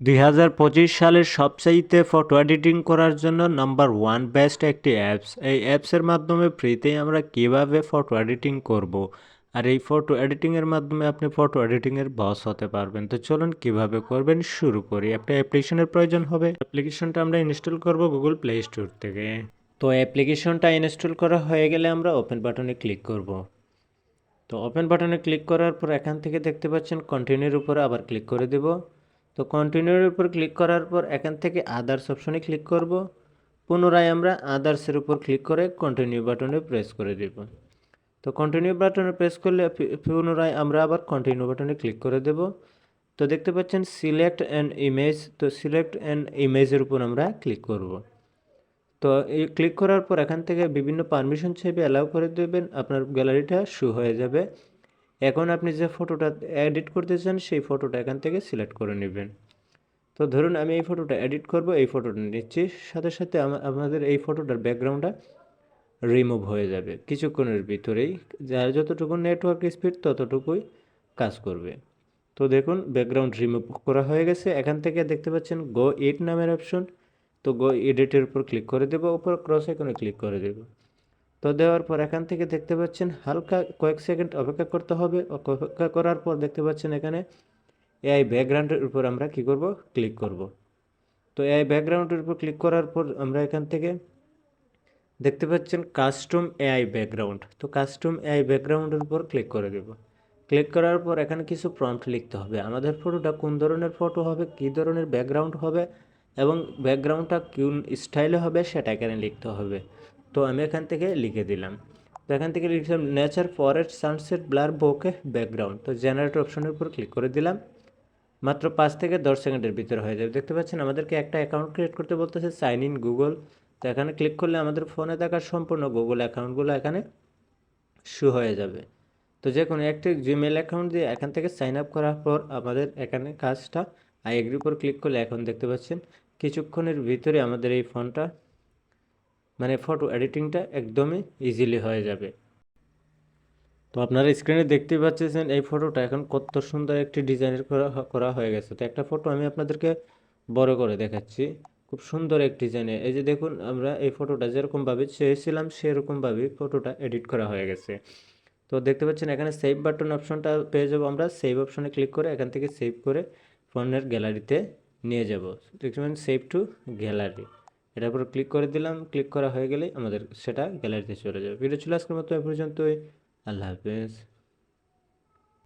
দুই হাজার পঁচিশ সালের সবচাইতে ফটো এডিটিং করার জন্য নাম্বার ওয়ান বেস্ট একটি অ্যাপস এই অ্যাপসের মাধ্যমে ফ্রিতেই আমরা কীভাবে ফটো এডিটিং করব। আর এই ফটো এডিটিংয়ের মাধ্যমে আপনি ফটো এডিটিংয়ের বস হতে পারবেন। তো চলুন কীভাবে করবেন শুরু করি। একটা অ্যাপ্লিকেশনের প্রয়োজন হবে। অ্যাপ্লিকেশনটা আমরা ইনস্টল করব গুগল প্লে স্টোর থেকে। তো অ্যাপ্লিকেশনটা ইনস্টল করা হয়ে গেলে আমরা ওপেন বাটনে ক্লিক করব। তো ওপেন বাটনে ক্লিক করার পর এখান থেকে দেখতে পাচ্ছেন কন্টিনিউর উপরে আবার ক্লিক করে দেব। তো কন্টিনিউর উপর ক্লিক করার পর এখান থেকে আদার্স অপশনে ক্লিক করব। পুনরায় আমরা আদার্সের উপর ক্লিক করে কন্টিনিউ বাটনে প্রেস করে দেব। তো কন্টিনিউ বাটনে প্রেস করলে পুনরায় আমরা আবার কন্টিনিউ বাটনে ক্লিক করে দেব। তো দেখতে পাচ্ছেন সিলেক্ট অ্যান ইমেজ তো সিলেক্ট অ্যান ইমেজের উপর আমরা ক্লিক করব। তো এই ক্লিক করার পর এখান থেকে বিভিন্ন পারমিশন চাইবে অ্যালাউ করে দেবেন, আপনার গ্যালারিটা শু হয়ে যাবে। এখন আপনি যে ফটোটা এডিট করতে চান, সেই ফটোটা এখান থেকে সিলেক্ট করে নেবেন। তো ধরুন আমি এই ফটোটা এডিট করব, এই ফটোটা নিচ্ছি, সাথে সাথে আমাদের এই ফটোটার ব্যাকগ্রাউন্ডটা রিমুভ হয়ে যাবে কিছুক্ষণের ভিতরেই। যার যতটুকু নেটওয়ার্ক স্পিড ততটুকুই কাজ করবে। তো দেখুন ব্যাকগ্রাউন্ড রিমুভ করা হয়ে গেছে। এখান থেকে দেখতে পাচ্ছেন গো ইট নামের অপশন তো গো এডিটের উপর ক্লিক করে দেবো, উপর ক্রস আইকনে ক্লিক করে দেবো। তো দেওয়ার পর এখান থেকে দেখতে পাচ্ছেন হালকা কয়েক সেকেন্ড অপেক্ষা করতে হবে। অপেক্ষা করার পর দেখতে পাচ্ছেন এখানে এআই ব্যাকগ্রাউন্ডের উপর আমরা কি করব? ক্লিক করব। তো এআই ব্যাকগ্রাউন্ডের উপর ক্লিক করার পর আমরা এখান থেকে দেখতে পাচ্ছেন কাস্টম এআই ব্যাকগ্রাউন্ড তো কাস্টম এআই ব্যাকগ্রাউন্ডের উপর ক্লিক করে দেব। ক্লিক করার পর এখানে কিছু প্রম্পট লিখতে হবে। আমাদের ফটোটা কোন ধরনের ফটো হবে, কী ধরনের ব্যাকগ্রাউন্ড হবে এবং ব্যাকগ্রাউন্ডটা কোন স্টাইলে হবে সেটা এখানে লিখতে হবে। তো আমি এখান থেকে লিখে দিলাম। তো এখান থেকে লিখলাম nature forest sunset blur bokeh background তো জেনারেট অপশনের উপর ক্লিক করে দিলাম। মাত্র পাঁচ থেকে দশ সেকেন্ডের ভিতরে হয়ে যাবে। দেখতে পাচ্ছেন, আমাদেরকে একটা অ্যাকাউন্ট ক্রিয়েট করতে বলতেছে সাইন ইন গুগল তো এখানে ক্লিক করলে আমাদের ফোনে থাকা সম্পূর্ণ গুগল অ্যাকাউন্টগুলো এখানে শু হয়ে যাবে। তো যে কোনো একটি জিমেল অ্যাকাউন্ট দিয়ে এখান থেকে সাইন আপ করার পর আমাদের এখানে কাজটা আই এগ্রির উপর ক্লিক করলে এখন দেখতে পাচ্ছেন, কিছুক্ষণের ভিতরে আমাদের এই ফোনটা মানে ফটো এডিটিংটা একদমই ইজিলি হয়ে যাবে। তো আপনারা স্ক্রিনে দেখতে পাচ্ছেন এই ফটোটা এখন কত সুন্দর একটি ডিজাইনের করা করা হয়ে গেছে। তো একটা ফটো আমি আপনাদেরকে বড় করে দেখাচ্ছি। খুব সুন্দর এক ডিজাইনে এই যে দেখুন, আমরা এই ফটোটা যেরকমভাবে চেয়েছিলাম সেরকমভাবেই ফটোটা এডিট করা হয়ে গেছে। তো দেখতে পাচ্ছেন এখানে সেভ বাটন অপশনটা পেয়ে যাব আমরা। সেভ অপশনে ক্লিক করে এখান থেকে সেভ করে ফোনের গ্যালারিতে নিয়ে যাব। দেখতে পাচ্ছেন সেভ টু গ্যালারি এটার উপর ক্লিক করে দিলাম ক্লিক করা হয়ে গেলে আমাদের সেটা গ্যালারিতে চলে যাবে। ভিডিও চলে আজকের মতো, এ পর্যন্তই। আল্লাহ হাফেজ।